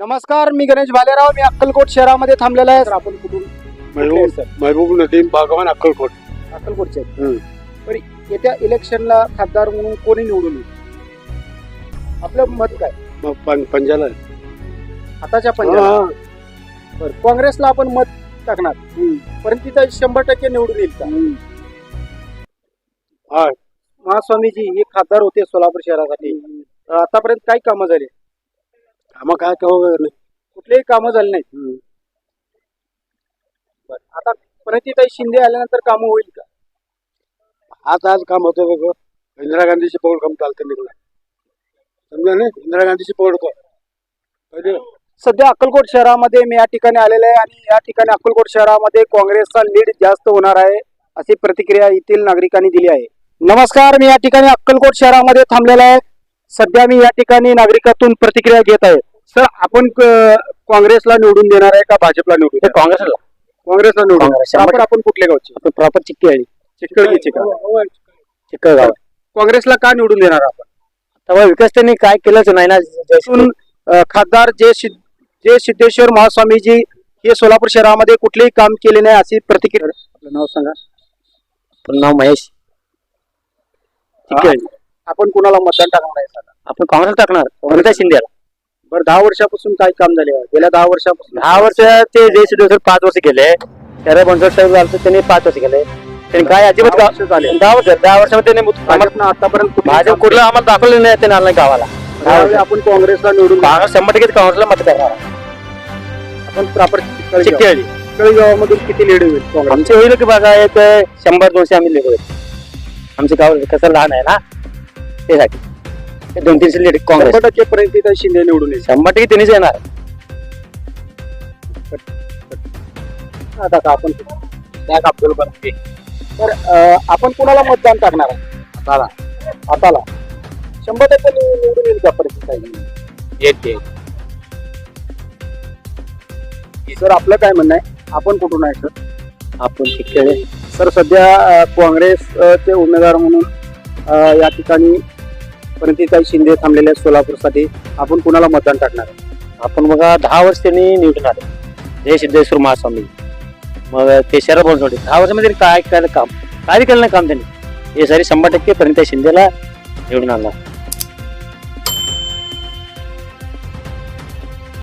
नमस्कार मी गणेश भालेराव. मी अक्कलकोट शहरामध्ये थांबलेला आहे. आपण कुठून? कुठले आहेत महबूब सर? महबूब नदीम बागवान अक्कलकोट. अक्कलकोटचे आहेत. हम्म. तर येत्या इलेक्शनला खासदार म्हणून कोणी निवडून येईल? आपलं मत काय? मग पं- पंजाला. आताच्या पंजाब हा. बरं. काँग्रेसला आपण मत टाकणार. परंतु तिथं शंभर टक्के निवडून येईल का? हा. महास्वामीजी हे खासदार होते सोलापूर शहरासाठी. तर आतापर्यंत काय कामं झाली? आम्हा काय करू कुठलेही कामं झाली नाहीत. बरं. आता प्रणितीताई शिंदे आल्यानंतर कामं होईल का? आज आज काम होतं बघ. इंदिरा गांधीची पौड काम चालतं निघलं समजा ना इंदिरा गांधीची पौड पहिले सध्या अक्कलकोट शहरामध्ये मी या ठिकाणी आलेले आहे आणि या ठिकाणी अक्कलकोट शहरामध्ये काँग्रेसचा लीड जास्त होणार आहे अशी प्रतिक्रिया येथील नागरिकांनी दिली आहे. नमस्कार मी या ठिकाणी अक्कलकोट शहरामध्ये थांबलेला आहे. सध्या मी या ठिकाणी नागरिकातून प्रतिक्रिया घेत आहे. सर आपण काँग्रेसला निवडून देणार आहे का भाजपला निवडून देणार? काँग्रेसला. काँग्रेसला निवडून काँग्रेस. आपण आपण कुठल्या गावचे? आपण प्रॉपर चिक्की आहे चिकळगीचे का चिक्कळ गाव. काँग्रेसला का निवडून देणार आपण? तेव्हा विकास त्यांनी काय केलंच नाही ना खासदार जे जे सिद्धेश्वर महास्वामीजी हे सोलापूर शहरामध्ये कुठलेही काम केले नाही अशी प्रतिक्रिया आपलं नाव सांगा. पण नाव महेश. चिक्की आहे. आपण कुणाला मतदान टाकणार आहे आपण काँग्रेस टाकणार वनिता शिंदेला. बरं दहा वर्षापासून काय काम झाले? गेल्या दहा वर्षापासून. दहा वर्ष ते जय सिद्धेश्वर पाच वर्ष गेले. त्याला बनसोड साहेब झालं तर त्यांनी पाच वर्ष गेले. त्यांनी काय अजिबात दहा वर्ष झाले. दहा वर्ष दहा वर्षामध्ये त्यांनी आम्हाला- भाजपनं आतापर्यंत भाजप कुठलं आम्हाला दाखवलं नाही त्यांनी आणलं गावाला. आपण काँग्रेसला निवडून काँग्रेस शंभर टक्के काँग्रेसला मत करणार आपण प्रॉपर. चिकळी गावामधून किती लीड होईल काँग्रेस आमचे होईल की बघा एक शंभर दोनशे आम्ही लिहिलो आमचे गाव कसं लहान आहे ना? त्यासाठी. ते दोन तीनशे लीड काँग्रेस. शंभर टक्के पर्यंत शिंदे निवडून येईल शंभर टक्के त्यांनीच येणार. आता आपण अब्दुल तर अ, आपण कुणाला मतदान टाकणार आहे? आताला. आताला. शंभर टक्के नि- निवडून येईल का परिस्थिती येते सर आपलं काय म्हणणं आहे? आपण कुठून आहे सर? आपण शिकले सर सध्या अ, काँग्रेसचे उमेदवार म्हणून अ, या ठिकाणी प्रणितीताई शिंदे थांबलेले आहेत सोलापूरसाठी. आपण कुणाला मतदान टाकणार आहे? आपण बघा दहा वर्ष त्यांनी निवडून आले जय सिद्धेश्वर महास्वामी. मग ते शरद बनसोडे दहा वर्षामध्ये काय केलं काम? काय केलं नाही काम त्यांनी. हे सारी शंभर टक्के पर्यंत शिंदेला निवडून आणणार.